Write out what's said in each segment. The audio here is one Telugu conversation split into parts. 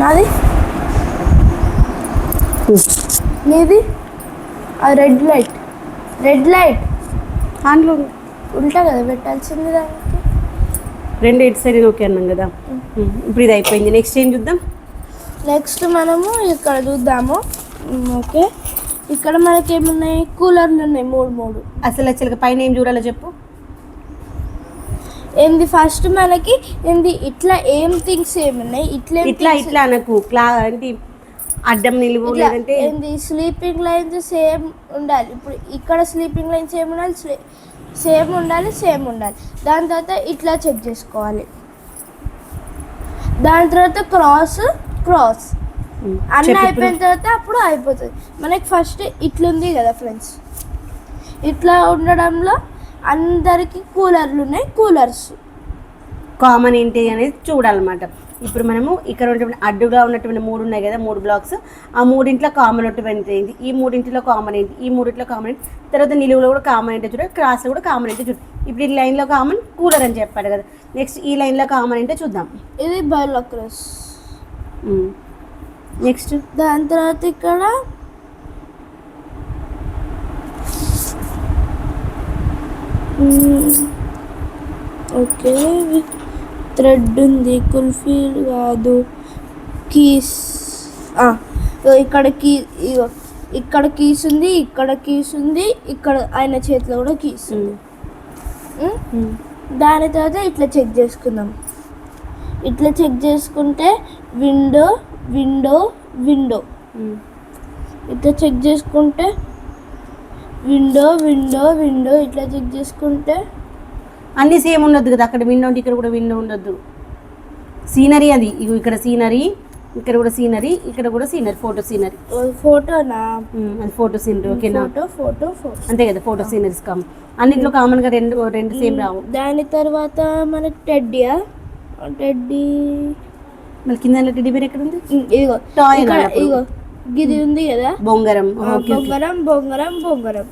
నాది? నీది? ఆ రెడ్ లైట్ రెడ్ లైట్ ఆన్లో ఉంటా కదా పెట్టాల్సింది దానికి. రెండు ఇటు సైడ్ ఓకే అన్నాం కదా. ఇప్పుడు ఇది అయిపోయింది. నెక్స్ట్ ఏం చూద్దాం? నెక్స్ట్ మనము ఇక్కడ చూద్దాము. ఓకే. ఇక్కడ మనకి ఏమున్నాయి కూలర్లు ఉన్నాయి మూడు మూడు. అసలు యాక్చువల్గా పైన ఏం చూడాలో చెప్పు. ఏంది ఫస్ట్ మనకి ఏంది ఇట్లా ఏం థింగ్స్ ఏమున్నాయి? ఇట్లా ఇట్లా ఇట్లా అనకు. క్లా అంటే అడ్డం నిలువు లేదంటే ఏంది స్లీపింగ్ లైన్స్ సేమ్ ఉండాలి. ఇప్పుడు ఇక్కడ స్లీపింగ్ లైన్స్ సేమ్ ఉండాలి సేమ్ ఉండాలి సేమ్ ఉండాలి. దాని తర్వాత ఇట్లా చెక్ చేసుకోవాలి. దాని తర్వాత క్రాస్ క్రాస్ అన్నీ అయిపోయిన తర్వాత అప్పుడు అయిపోతుంది. మనకి ఫస్ట్ ఇట్లుంది కదా ఫ్రెండ్స్ ఇట్లా ఉండడంలో అందరికీ కూలర్లు ఉన్నాయి కూలర్స్. కామన్ ఏంటి అనేది చూడాలన్నమాట. ఇప్పుడు మనము ఇక్కడ ఉన్నటువంటి అడ్డుగా ఉన్నటువంటి మూడు ఉన్నాయి కదా మూడు బ్లాక్స్ ఆ మూడింట్లో కామన్ ఉన్నటువంటి ఏంటి? ఈ మూడింటిలో కామన్ ఏంటి? ఈ మూడింటిలో కామన్ ఏంటి? తర్వాత నిలువులో కూడా కామన్ ఏంటో చూడ క్రాస్లో కూడా కామన్ ఏంటో చూడు. ఇప్పుడు ఈ లైన్లో కామన్ కూలర్ అని చెప్పాడు కదా. నెక్స్ట్ ఈ లైన్లో కామన్ ఏంటో చూద్దాం. ఇది బయోలాక్రస్ నెక్స్ట్ దాని తర్వాత ఇక్కడ ఓకే థ్రెడ్ ఉంది. కుల్ఫీ కాదు. కీస్ ఇగో ఇక్కడ కీ ఇక్కడ కీస్ ఉంది ఇక్కడ కీస్ ఉంది ఇక్కడ ఆయన చేతిలో కూడా కీస్ ఉంది. మ్మ్? దాని తర్వాత ఇట్లా చెక్ చేసుకుందాం. ఇట్లా చెక్ చేసుకుంటే విండో విండో విండో ఇట్లా చెక్ చేసుకుంటే విండో విండో విండో ఇట్లా చెక్ చేసుకుంటే అన్నీ సేమ్ ఉండొద్దు కదా అక్కడ విండో ఉంటే ఇక్కడ కూడా విండో ఉండొద్దు. సీనరీ అది ఇగో ఇక్కడ సీనరీ ఇక్కడ కూడా సీనరీ ఇక్కడ కూడా సీనరీ ఫోటో సీనరీ. ఫోటోనా? అది ఫోటో సీనరీ ఓకేనా? Photo photo photo. అంతే కదా ఫోటో సీనరీస్ కామన్ అన్నింటిలో కామన్గా రెండు రెండు సేమ్ రావు. దాని తర్వాత మనకి టెడ్డియా? టెడ్డీ మళ్ళీ కింద టెడ్డీ బేర్ ఎక్కడ ఉంది? ఇదిగో అన్నప్పుడు. ఇదిగో గిది ఉంది కదా? బొంగరం. బొంగరం బొంగరం బొంగరం.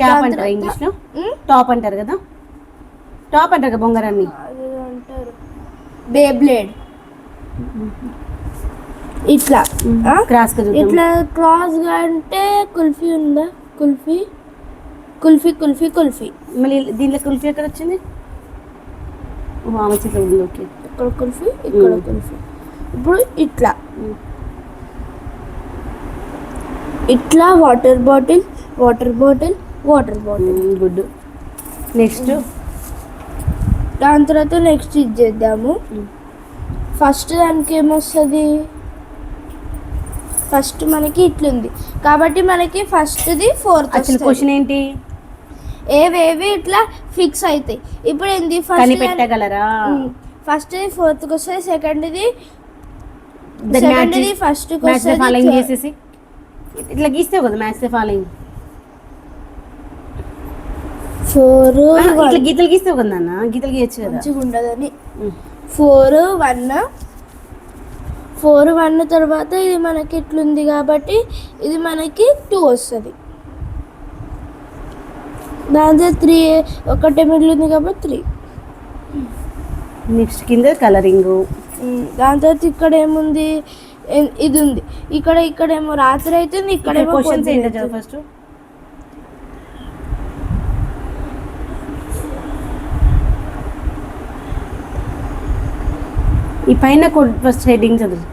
దాని అంటారు ఇంగ్లీష్లో? ఉమ్, టాప్ అంటారు కదా? టాప్ అంటారు. కదా బొంగరాన్ని బేబ్లేడ్ ఇట్లా? క్రాస్ ఇట్లా క్రాస్గా అంటే కుల్ఫీ ఉందా? కుల్ఫీ? కుల్ఫీ కుల్ఫీ కుల్ఫీ. మళ్ళీ దీంట్లో కుల్ఫీ ఎక్కడ వచ్చింది? ఓకే. ఇక్కడ కుల్ఫీ ఇక్కడ. కుల్ఫీ. ఇప్పుడు ఇట్లా. ఇట్లా water bottle water bottle water bottle. Good. Next? దాని తర్వాత నెక్స్ట్ ఇది చేద్దాము. ఫస్ట్ దానికి ఏమొస్తుంది? ఫస్ట్ మనకి ఇట్లుంది. కాబట్టి మనకి ఫస్ట్ది ఫోర్త్ అసలు క్వశ్చన్ ఏంటి? ఏవేవి ఇట్లా ఫిక్స్ అవుతాయి ఇప్పుడు ఏంది? ఫస్ట్ కనిపెట్టగలరా? ఫస్ట్ ఫోర్త్కి వస్తుంది సెకండ్ది సెకండ్ది ఫస్ట్కి ఫాలోయింగ్ వస్తుంది చేసేసి. ఇట్లా గీస్తావు కదా మ్యాచ్ ఫాలోయింగ్ ఫోర్ ఇట్లా గీతలు గీస్తావు కదా నాన్న గీతలు గీయచ్చు కదా. మంచిగా ఉండదని. ఫోర్ వన్ ఫోర్ వన్ తర్వాత ఇది మనకి ఇట్లుంది కాబట్టి ఇది మనకి టూ వస్తుంది. దాంతో త్రీ ఒకటే మిడిల్ ఉంది కాబట్టి త్రీ నెక్స్ట్ కింద కలరింగ్ దాని తర్వాత ఇక్కడ ఏముంది? ఇది ఉంది. ఇక్కడ ఇక్కడేమో రాత్రి అవుతుంది ఇక్కడేమో అవుతుంది. ఫస్ట్ ఈ పైన ఫస్ట్ హెడ్డింగ్ చదువు.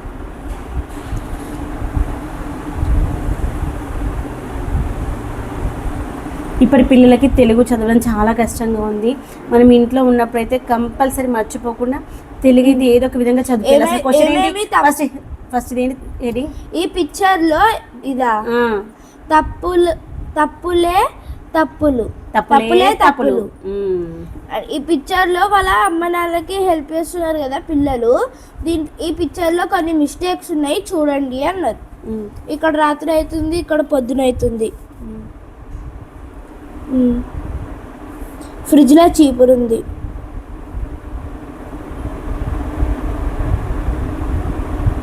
ఇప్పటి పిల్లలకి తెలుగు చదవడం చాలా కష్టంగా ఉంది. మనం ఇంట్లో ఉన్నప్పుడైతే కంపల్సరీ మర్చిపోకుండా తెలుగు ఇది ఏదో ఒక విధంగా చదువుకోవాలి ఫస్ట్ ఫస్ట్ ఏంటి ఈ పిక్చర్లో ఇదా తప్పులు తప్పులే తప్పులు. తప్పులే తప్పులు. ఈ పిక్చర్లో వాళ్ళ అమ్మ నాన్నకి హెల్ప్ చేస్తున్నారు కదా పిల్లలు. దీని ఈ పిక్చర్లో కొన్ని మిస్టేక్స్ ఉన్నాయి చూడండి అన్నారు. ఇక్కడ రాత్రి అవుతుంది ఇక్కడ పొద్దున అవుతుంది. మ్మ్. ఫ్రిడ్జ్లో చీపురు ఉంది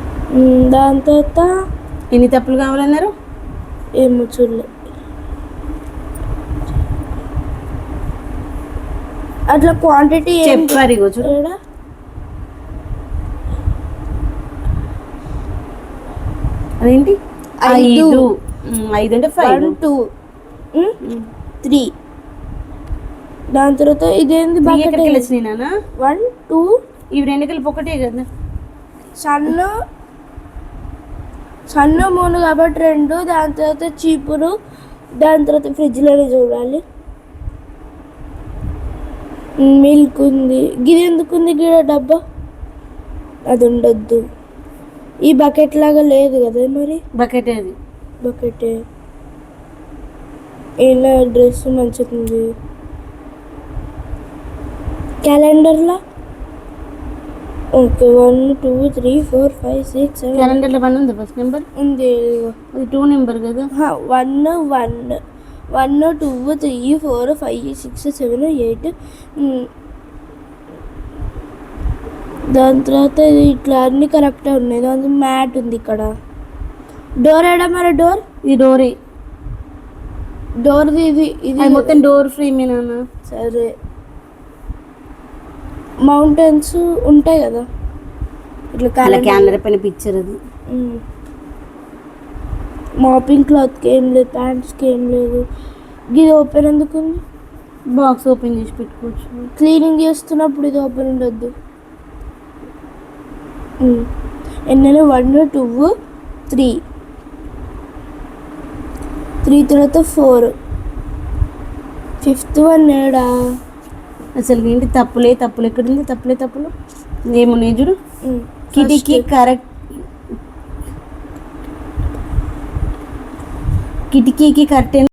మ్మ్, దాని తర్వాత ఎన్ని తప్పులు కావాలన్నారు? ఏమో చూడలే. అట్లా క్వాంటిటీ చెప్పారు చూడు. అదేంటి? ఐదు. ఐదు. అంటే ఫైవ్ టూ. త్రీ. దాని తర్వాత ఇదేంది బకెట్ వన్ టూ. ఇవి రెండు కలిపి ఒకటే కదా. సన్న సన్న మూడు కాబట్టి రెండు దాని తర్వాత చీపురు దాని తర్వాత ఫ్రిడ్జ్లోనే చూడాలి. మిల్క్ ఉంది. గిది ఎందుకు ఉంది గిడ డబ్బా? అది ఉండొద్దు. ఈ బకెట్ లాగా లేదు కదా మరి? బకెట్ అది బకెట్ ఇలా డ్రెస్ మంచిగా ఉంది క్యాలెండర్లా okay one two three four five six seven క్యాలెండర్లో వన్ ఉంది ఫస్ట్ నెంబర్ ఉంది. అది టూ నెంబర్ కదా? One one one two three four five six seven eight. దాని తర్వాత ఇట్లా అన్ని కరెక్ట్గా ఉన్నాయి. దాని మ్యాట్ ఉంది ఇక్కడ. డోర్ ఏడా మరి డోర్ ఇది డోరే డోర్ది ఇది ఇది మొత్తం డోర్ నాన్న. సరే. మౌంటైన్స్ ఉంటాయి కదా. ఇట్లా క్యాలెండర్ పైన పిక్చర్ అది. మాపింగ్ క్లాత్కి ఏం లేదు ప్యాంట్స్కి ఏం లేదు. ఇది ఓపెన్ ఎందుకు ఉంది? బాక్స్ ఓపెన్ చేసి పెట్టుకోవచ్చు. క్లీనింగ్ చేస్తున్నప్పుడు ఇది ఓపెన్ ఉండొద్దు. ఎన్నెల వన్ టూ త్రీ త్రీ తర్వాత ఫోర్ ఫిఫ్త్ వన్ ఏడా? అసలు ఏంటి తప్పులే తప్పులు ఎక్కడుంది? తప్పులే తప్పులు. ఏమున్నాయి చూడు? కిటికీ. కరెక్ట్. కిటికీకి కర్టెన్